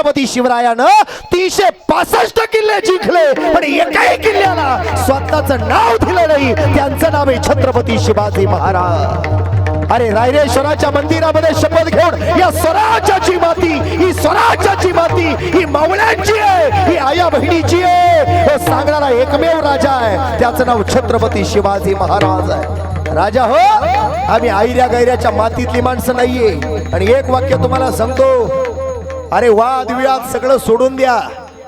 छत्रपती शिवरायानं तीनशे पासष्ट किल्ले जिंकले. पण एकाही किल्ल्याला स्वतःचं नाव दिलं नाही. त्यांचं नाव आहे छत्रपती शिवाजी महाराज. अरे रायरेश्वराच्या मंदिरामध्ये शपथ घेऊन या स्वराज्याची माती ही स्वराज्याची माती ही मावळ्यांची आहे ही आया बहिणीची आहे. सांगणारा एकमेव राजा आहे. त्याचं नाव छत्रपती शिवाजी महाराज आहे. राजा हो आम्ही आयऱ्या गैऱ्याच्या मातीतली माणसं नाहीये. आणि एक वाक्य तुम्हाला सांगतो अरे वाद विवाद सगळं सोडून द्या.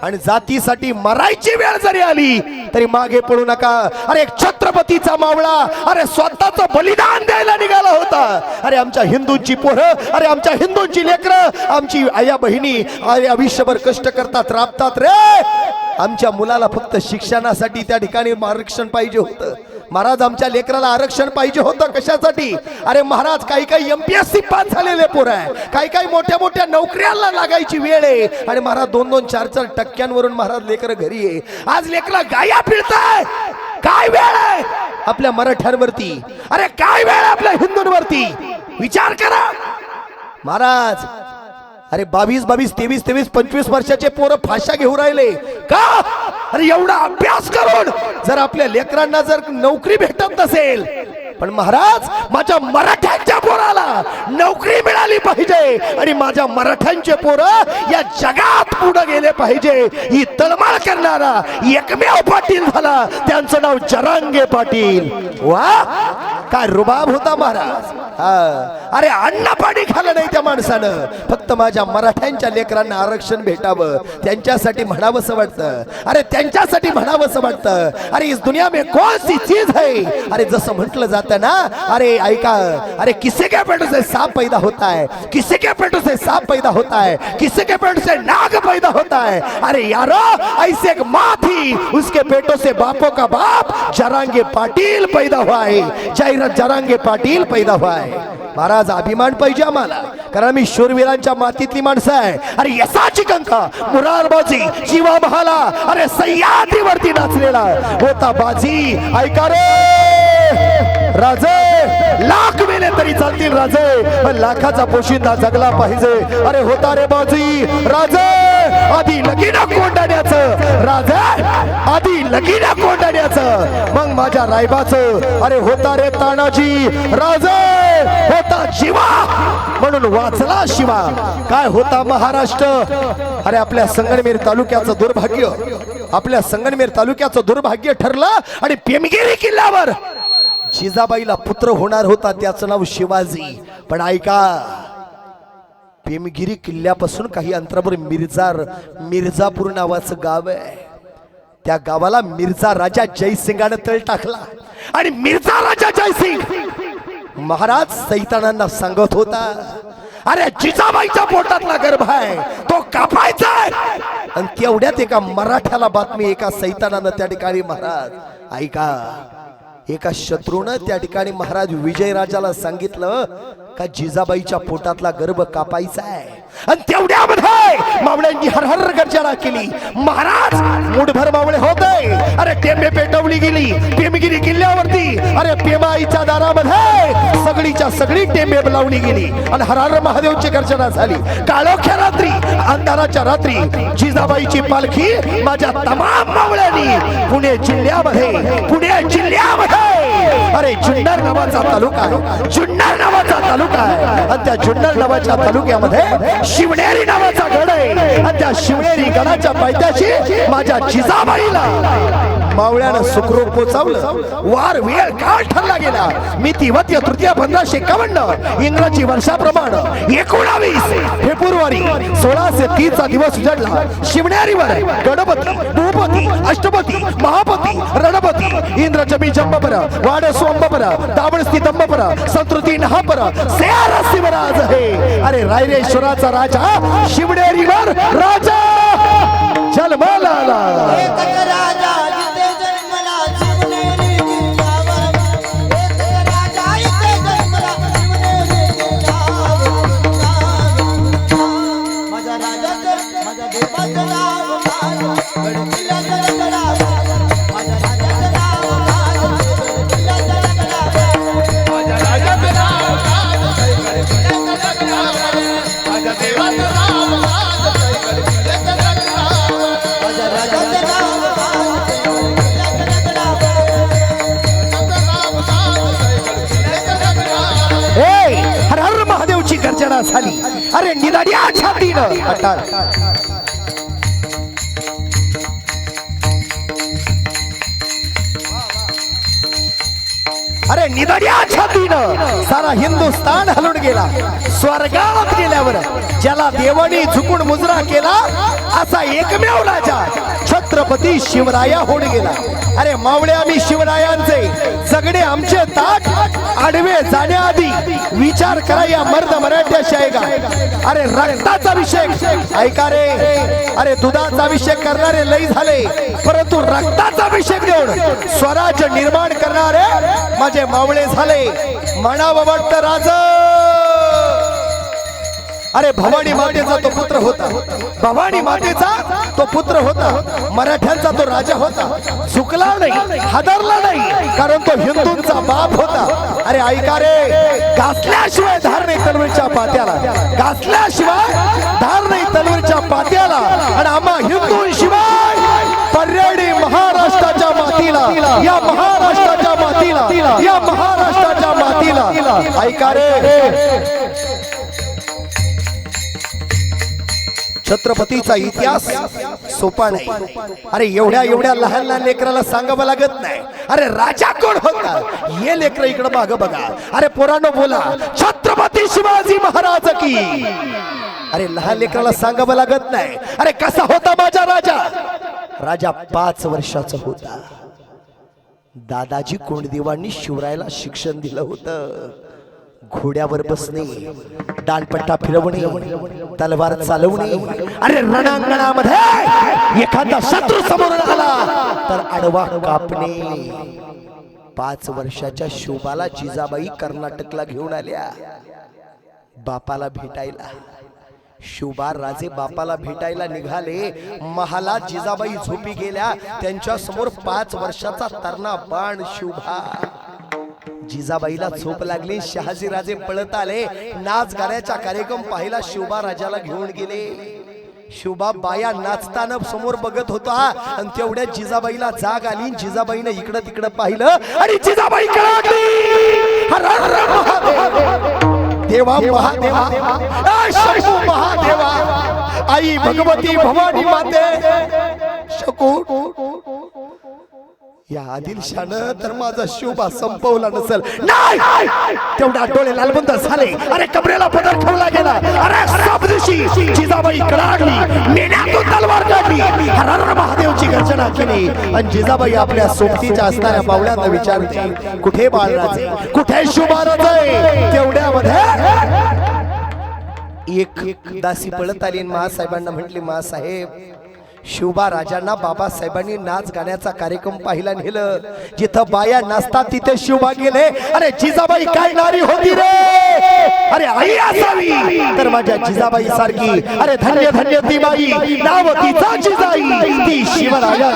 आणि जातीसाठी मरायची वेळ जरी आली तरी मागे पडू नका. अरे एक छत्रपतीचा मावळा अरे स्वतःच बलिदान द्यायला निघाला होता. अरे आमच्या हिंदूंची पोरं अरे आमच्या हिंदूंची लेकरं आमची आया बहिणी अरे आयुष्यभर कष्ट करतात राबतात रे. आमच्या मुलाला फक्त शिक्षणासाठी त्या ठिकाणी आरक्षण पाहिजे होतं. महाराज आमच्या लेकराला आरक्षण पाहिजे होतं कशासाठी? अरे महाराज काही काही एमपीएससी पास झालेले पोर आहे. काही काही मोठ्या मोठ्या नोकऱ्याला लागायची वेळ आहे. आणि महाराज दोन दोन चार चार टक्क्यांवरून महाराज लेकर घरी आहे. आज लेकरा गाया फिरताय. काय वेळ आहे? आपल्या मराठ्यांवरती. अरे काय वेळ आहे आपल्या हिंदूंवरती? विचार करा. महाराज अरे बावीस बावीस तेवीस तेवीस पंचवीस वर्षाचे पोरं फाशा घेऊन राहिले. का? अरे एवढा अभ्यास करून जर आपल्या लेकरांना जर नोकरी भेटत नसेल पण महाराज माझ्या मराठ्यांच्या पोराला नोकरी मिळाली पाहिजे. आणि माझ्या मराठ्यांचे पोरं या जगात पुढे गेले पाहिजे. ही तळमळ करणारा एकमेव पाटील झाला. त्यांचं नाव जरांगे पाटील. वा काय रुबाब होता महाराज. अरे अन्न पाणी खाल्लं नाही त्या माणसानं. फक्त माझ्या मराठ्यांच्या लेकरांना आरक्षण भेटावं. त्यांच्यासाठी म्हणावंसं वाटतं. अरे त्यांच्यासाठी म्हणावंसं वाटतं. अरे इस दुनिया में कौन सी चीज है? अरे जसं म्हटलं जातं ना अरे ऐका अरे किसे काय पेटो साप पैदा होत आहे किसी किसी के पेट से सांप पैदा होता है किसी के पेट से नाग पैदा होता है। अरे यारो ऐसे एक माँ थी उसके पेटों से बापों का बाप जरांगे पाटील पैदा हुआ है। जयरथ जरांगे पाटील पैदा हुआ है। महाराज अभिमान पाहिजे आम्हाला कारण मी शूरवीरांच्या मातीतली माणसं आहे। अरे यसाची कंका मुरारबाजी जीवा महाला अरे सह्याद्रीवरती नाचलेला होता बाजी ऐका रे! राजे लाख मेले तरी चालतील राजे. पण लाखाचा पोशिंदा जगला पाहिजे. अरे होता रे बाजी राजे आधी लगीन कोंडाण्याचं राजा आधी लगीन कोंडाण्याचं मग माझ्या रायबाचं. अरे होता रे तानाजी राजे होता शिवा म्हणून वाचला शिवा. काय होता महाराष्ट्र? अरे आपल्या संगणमेर तालुक्याचं दुर्भाग्य. आपल्या संगणमेर तालुक्याचं दुर्भाग्य ठरलं आणि पेमगिरी किल्ल्यावर जिजाबाईला पुत्र होणार होता त्याचं नाव शिवाजी. पण ऐका पेमगिरी किल्ल्यापासून काही अंतरावर मिर्जार मिर्जापूर नावाचं गाव आहे. त्या गावाला मिर्झा राजा जयसिंगानं तळ टाकला. आणि मिर्झा राजा जयसिंग महाराज सैतानांना सांगत होता अरे जिजाबाईच्या पोटातला गर्भ आहे तो कापायचा आणि तेवढ्यात एका मराठ्याला बातमी एका सैतानानं त्या ठिकाणी महाराज ऐका एका शत्रूनं त्या ठिकाणी महाराज विजयराजाला सांगितलं का जिजाबाईच्या पोटातला गर्भ कापायचा आहे. आणि मावळ्यांनी हर गर्जना केली. महाराज मुठभर मावळे होते. अरे टेंबे पेटवली गेली. पेमगिरी किल्ल्यावरती. अरे पेमाईच्या दारामध्ये सगळीच्या सगळी टेंबे लावली गेली. आणि हर महादेवची गर्जना झाली. काळोख्या रात्री अंधाराच्या रात्री जिजाबाईची पालखी माझ्या तमाम मावळ्यांनी पुणे जिल्ह्यामध्ये पुणे जिल्ह्यामध्ये. अरे जुन्नर नावाचा तालुका आहे. जुन्नर नावाचा तालुका आहे. आणि त्या जुन्नर नावाच्या तालुक्यामध्ये शिवनेरी नावाचा गड आणि त्या शिवनेरी गणाच्या पायथ्याशी माझ्या जिजाबाईला. मावळ्यानं सुखरूप पोचावलं. वार वेळ काळ ठरला गेला. मिती वत्य तृतीय पंधराशे एकावन्न. इंग्रजी वर्षाप्रमाणे एकोणावीस. फेब्रुवारी सोळाशे तीस चा दिवस उजडला. शिवनेरीवर गणपती भूपती अष्टपती महापती रणपती इंद्र जमी जंबपर वाड सोंबपर दावण स्थित अंबपर संतृती नहापर सेर शिवराज आहे अरे रायरेश्वराचा राजा शिवनेरीवर राजा. एकच राजा अरे निदाड्या छातीनं. अटाळ. अरे निदाड्या छातीनं. सारा हिंदुस्तान हलून गेला. स्वर्गात गेल्यावर ज्याला देवानी झुकून मुजरा केला असा एकमेव राजा छत्रपती शिवराया होऊन गेला. अरे मावळे आम्ही शिवरायांचे. जगणे आमचे ताट आडवे जाण्याआधी विचार करा या मर्द मराठ्याशी आहे का अरे रक्ताचा अभिषेक. ऐका रे. अरे दुधाचा अभिषेक करणारे लई झाले. परंतु रक्ताचा अभिषेक देऊन स्वराज्य निर्माण करणारे माझे मावळे झाले. म्हणावं वाटतं राजा. अरे भवानी मातेचा तो पुत्र होता. भवानी मातेचा तो पुत्र होता. मराठ्यांचा तो राजा होता. चुकला नाही हादरला नाही कारण तो हिंदूंचा बाप होता. अरे ऐका रे घासल्याशिवाय धार नाही तलवीरच्या पात्याला. घासल्याशिवाय धार नाही तलवीरच्या पात्याला. आणि आम्हा हिंदूंशिवाय पर्याडी महाराष्ट्राच्या मातीला या महाराष्ट्राच्या मातीला या महाराष्ट्राच्या मातीला. ऐका रे छत्रपतीचा इतिहास सोपा नाही. अरे एवढ्या एवढ्या लहान लहान लेकराला सांगावं लागत नाही. अरे राजा कोण होता? हे लेकर इकडे माग बघा. अरे पोरानो बोला. छत्रपती शिवाजी महाराज की. अरे लहान लेकराला सांगावं लागत नाही. अरे कसा होता माझा राजा? राजा पाच वर्षाचा होता. दादाजी कोंडदेवांनी शिवरायला शिक्षण दिलं होतं. घोड्यावर बसणे डालपट्टा फिरवणे तलवार चालवणे अरे रणांगणामध्ये एखादा शत्रू समोर आला तर आडवा कापणे. पाच वर्षाच्या शोभाला जिजाबाई कर्नाटकला घेऊन आल्या. बापाला भेटायला. शोभा राजे बापाला भेटायला निघाले. महाला जिजाबाई झोपी गेल्या. त्यांच्यासमोर पाच वर्षाचा तरणा बाण शोभा. जिजाबाईला झोप लागली शहाजीराजे पळत आले. नाच गाण्याचा कार्यक्रम पाहिला शोभा राजाला घेऊन गेले. शिवबा बाया नाचताना समोर बघत होता. आणि तेवढ्या जिजाबाईला जाग आली जिजाबाईनं इकडं तिकडं पाहिलं. आणि जिजाबाई देवा महादेवा. महादेवा. आई भगवती भवानी माते. शकू या आदिलशानं तर माझा शोभा संपवला नसेल. नाही! तेवढा डोळे लालबंद झाले. अरे कमरेला पदर ठेवला गेला. अरे सब दिवशी जिजाबाई कडागली मेण्यातून तलवार काढली. हर महादेवची गर्जना केली. आणि जिजाबाई आपल्या सोबतीच्या असणाऱ्या पावल्यांना विचारते कुठे बाळराजे? कुठे शुभाराजे? तेवढ्यामध्ये एक दासी पळत आली महासाहेबांना म्हटली महासाहेब शिवबा राजांना बाबासाहेबांनी नाच गाण्याचा कार्यक्रम पाहिला नेलं. जिथं बाया नाचतात तिथे शिवबा गेले. अरे जिजाबाई काय नारी होती रे? अरे आई असावी. तर माझ्या जिजाबाई सारखी अरे धन्य धन्य ती बाई. नाव तिचा जिजाई. ती शिवराया.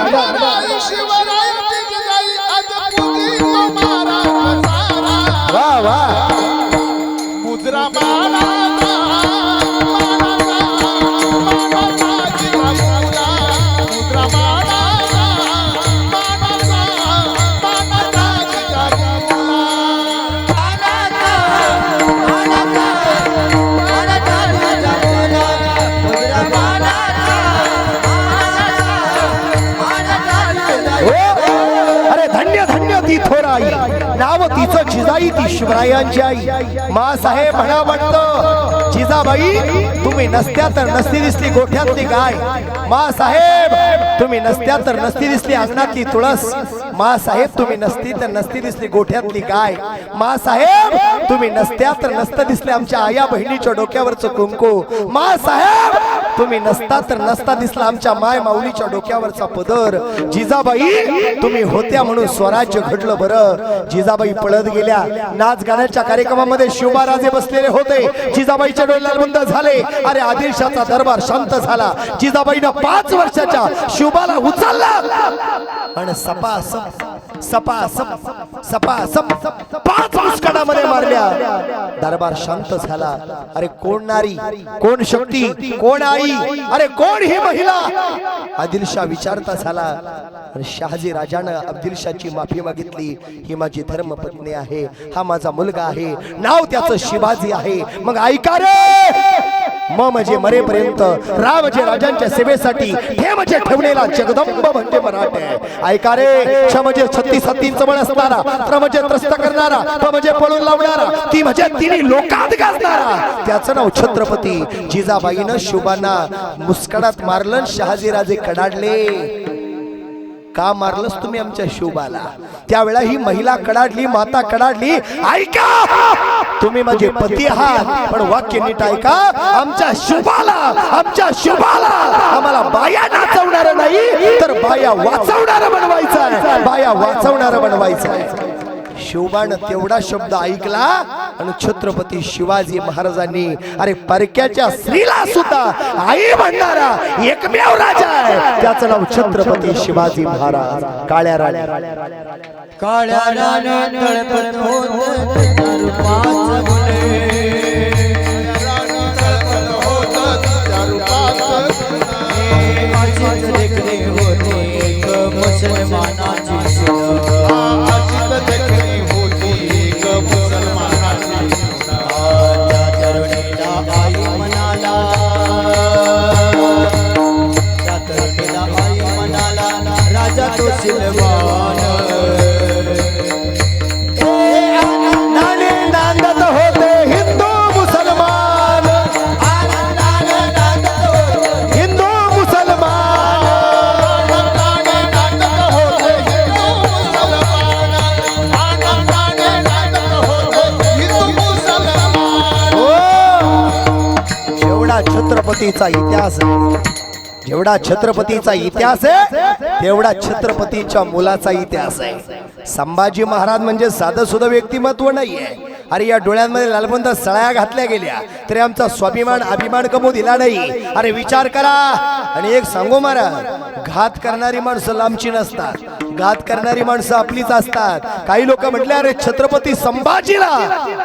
वा वा. तिचं जिजाई ती शिवरायांची आई. मा साहेब म्हणा म्हणत जिजाबाई तुम्ही नसत्या तर नसती दिसली गोठ्यातली गाय. मासाहेब तुम्ही नसत्या तर नसती दिसली अंगणातली तुळस. मा साहेब तुम्ही नसती तर नसती दिसली गोठ्यातली गाय. मासाहेब तुम्ही नसत्या तर नसतं दिसले आमच्या आया बहिणीच्या डोक्यावरचं कुंकू. मासाहेब तुम्ही नसता तर नसता दिसला आमच्या माय माऊलीच्या डोक्यावरचा पदर. जिजाबाई तुम्ही होत्या म्हणून स्वराज्य घडलं बरं. जिजाबाई पळत गेल्या. नाच गाण्याच्या कार्यक्रमामध्ये शिवबाराजे बसलेले होते. जिजाबाईच्या डोळ्याला बंद झाले. अरे आदिलशाचा दरबार शांत झाला. जिजाबाईनं पाच वर्षाच्या शिवबाला उचलला. आणि सपा सप सपा सप सपा सप पाच मुस्कडामध्ये मारल्या. दरबार शांत झाला. अरे कोण नारी? कोण शक्ती? कोण आई? अरे कोण ही महिला? आदिलशाह विचारता झाला. आणि शहाजी राजानं अब्दिलशाची माफी मागितली. ही माझी धर्मपत्नी आहे. हा माझा मुलगा आहे. नाव त्याचं शिवाजी आहे. मग ऐका रे! म म्हणजे मरेपर्यंत. रा म्हणजे राजांच्या सेवेसाठी हे म्हणजे ठेवलेला जगदंब म्हणजे मराठे. ऐका रे क्ष म्हणजे छत्तीस हत्तींच बळ असणारा प्र म्हणजे त्रस्त करणारा प म्हणजे पळून लावणारा ती म्हणजे तिने लोकात गाजणारा. त्याचं नाव छत्रपती जिजाबाईनं शुभांना मुस्कडात मारलं शहाजीराजे कडाडले. का मारलंस तुम्ही आमच्या शोभाला त्यावेळा ही महिला कडाडली माता कडाडली ऐका तुम्ही माझे पती आहात पण वाक्य नीट ऐका आमच्या शुभाला आमच्या शुभाला आम्हाला बाया नाचवणार नाही तर बाया वाचवणार बनवायचं आहे बाया वाचवणार बनवायचं आहे. शिवबानं तेवढा शब्द ऐकला आणि छत्रपती शिवाजी महाराजांनी अरे परक्याच्या स्त्रीला सुद्धा आई म्हणणारा एकमेव राजा आहे. त्याचं नाव छत्रपती शिवाजी महाराज. काळ्या राण्या काळ्या राण्या छत्रपतीचा इतिहास जेवढा छत्रपतीचा इतिहास आहे तेवढा छत्रपतीच्या मुलाचा इतिहास आहे. संभाजी महाराज म्हणजे साधं सुद्धा व्यक्तिमत्व नाहीये. अरे या डोळ्यांमध्ये लालबंद सळ्या घातल्या गेल्या. तरी आमचा स्वाभिमान अभिमान कमू दिला नाही. अरे विचार करा. आणि एक सांगू मारा घात करणारी माणसं लांबची नसतात. घात करणारी माणसं आपलीच असतात. काही लोक म्हटले अरे छत्रपती संभाजीला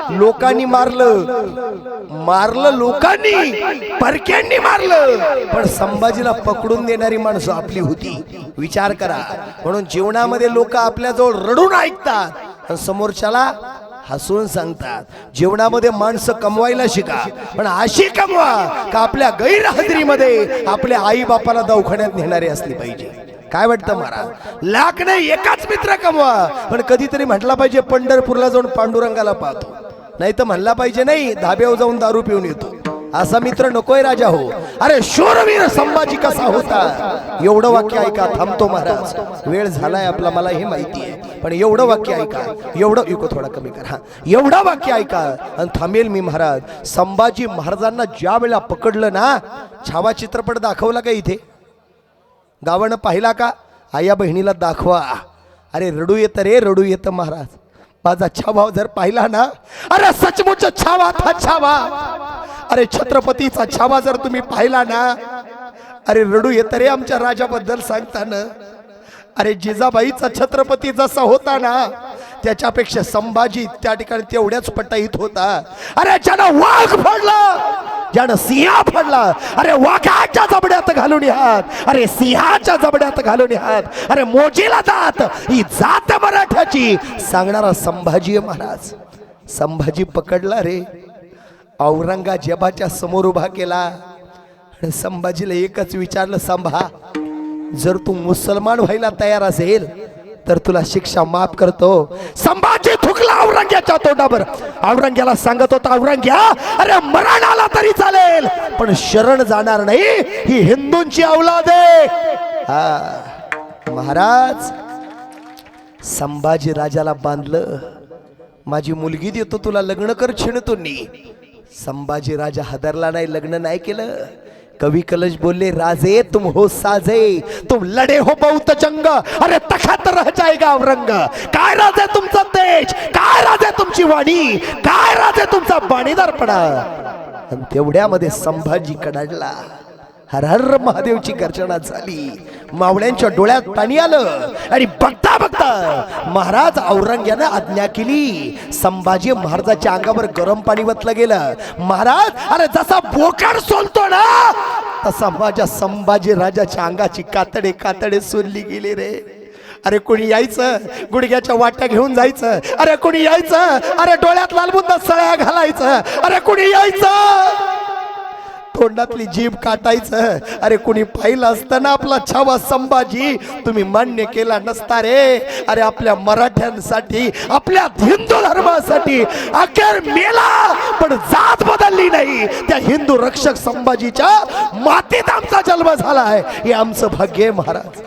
लोकांनी मारलं. मारलं लोकांनी परक्यांनी मारलं. पण संभाजीला पकडून देणारी माणसं आपली होती. विचार करा. म्हणून जीवनामध्ये लोक आपल्याजवळ रडून ऐकतात. आणि समोरच्याला हसून सांगतात. जीवनामध्ये माणसं कमवायला शिका. पण अशी कमवा का आपल्या गैरहजरीमध्ये आपल्या आई बापाला दवाखान्यात नेणारी असली पाहिजे. काय वाटतं महाराज? लाख नाही एकाच मित्र कमवा. पण कधीतरी म्हटला पाहिजे पंढरपूरला जाऊन पांडुरंगाला पाहतो. नाही तर म्हणला पाहिजे नाही धाब्यावर जाऊन दारू पिऊन येतो. असा मित्र नकोय राजा हो. अरे शूरवीर संभाजी कसा होता? एवढं वाक्य ऐका थांबतो महाराज. वेळ झालाय आपला मला हे माहिती आहे. पण एवढं वाक्य ऐका एवढं इको थोडा कमी करा. एवढं वाक्य ऐका आणि थांबेल मी महाराज. संभाजी महाराजांना ज्या वेळेला पकडलं ना छावा चित्रपट दाखवला का इथे? गावानं पाहिला का? आया बहिणीला दाखवा. अरे रडू येतं रे रडू येतं महाराज. माझा छावा जर पाहिला ना अरे सचमुच छावा था छावा. अरे छत्रपतीचा छावा जर तुम्ही पाहिला ना अरे रडू येत रे आमच्या राजाबद्दल सांगताना. अरे जिजाबाईचा छत्रपती जसा होता ना त्याच्यापेक्षा संभाजी त्या ठिकाणी तेवढ्याच पटाईत होता. अरे ज्यानं वाघ फोडला ज्यानं सिंहा फोडला अरे वाघाच्या जबड्यात घालून यात अरे सिंहाच्या जबड्यात घालून हात अरे मोजीला जात ही जात मराठ्याची सांगणारा संभाजी महाराज. संभाजी पकडला रे. औरंगाजेबाच्या समोर उभा केला. आणि संभाजीला एकच विचारलं संभा जर तू मुसलमान व्हायला तयार असेल तर तुला शिक्षा माफ करतो. संभाजी थुकला औरंग्याच्या तोंडावर. औरंग्याला सांगत होता औरंग्या अरे मरण आला तरी चालेल पण शरण जाणार नाही ही हिंदूंची औलाद आहे. हा महाराज संभाजी राजाला बांधलं. माझी मुलगी देतो तुला लग्न कर छिणतुनी संभाजी राजा हदरला नाही लग्न नाही केलं. कवी कलश बोलले राजे तुम हो साजे तुम लढे हो बहुत जंग अरे तखात रह जाएगा औरंग. काय राजे तुमचा तेज काय राजे तुमची वाणी काय राजे तुमचा बाणीदारपणा आणि तेवढ्यामध्ये संभाजी कडाडला हर हर महादेवची गर्जना झाली. मावळ्यांच्या डोळ्यात पाणी आलं. आणि बघता बघता महाराज औरंग्यानं आज्ञा केली. संभाजी महाराजाच्या अंगावर गरम पाणी वतलं गेलं. महाराज अरे जसा बोकाड सोलतो ना तसा माझ्या संभाजी राजाच्या अंगाची कातडे कातडे सोलली गेली रे. अरे कोणी यायचं? गुडघ्याच्या वाट्या घेऊन जायचं. अरे कोणी यायचं? अरे डोळ्यात लालबुंदा सळ्या घालायचं. अरे कोणी यायचं? तोंडातली जीभ काटायचं. अरे कुणी पाहिलं असतं ना आपला छावा संभाजी? तुम्ही मान्य केला नसता रे. अरे आपल्या मराठ्यांसाठी आपल्या हिंदू धर्मासाठी अखेर मेला पण जात बदलली नाही. त्या हिंदू रक्षक संभाजीच्या मातीत आमचा जन्म झाला आहे. हे आमचं भाग्य महाराज.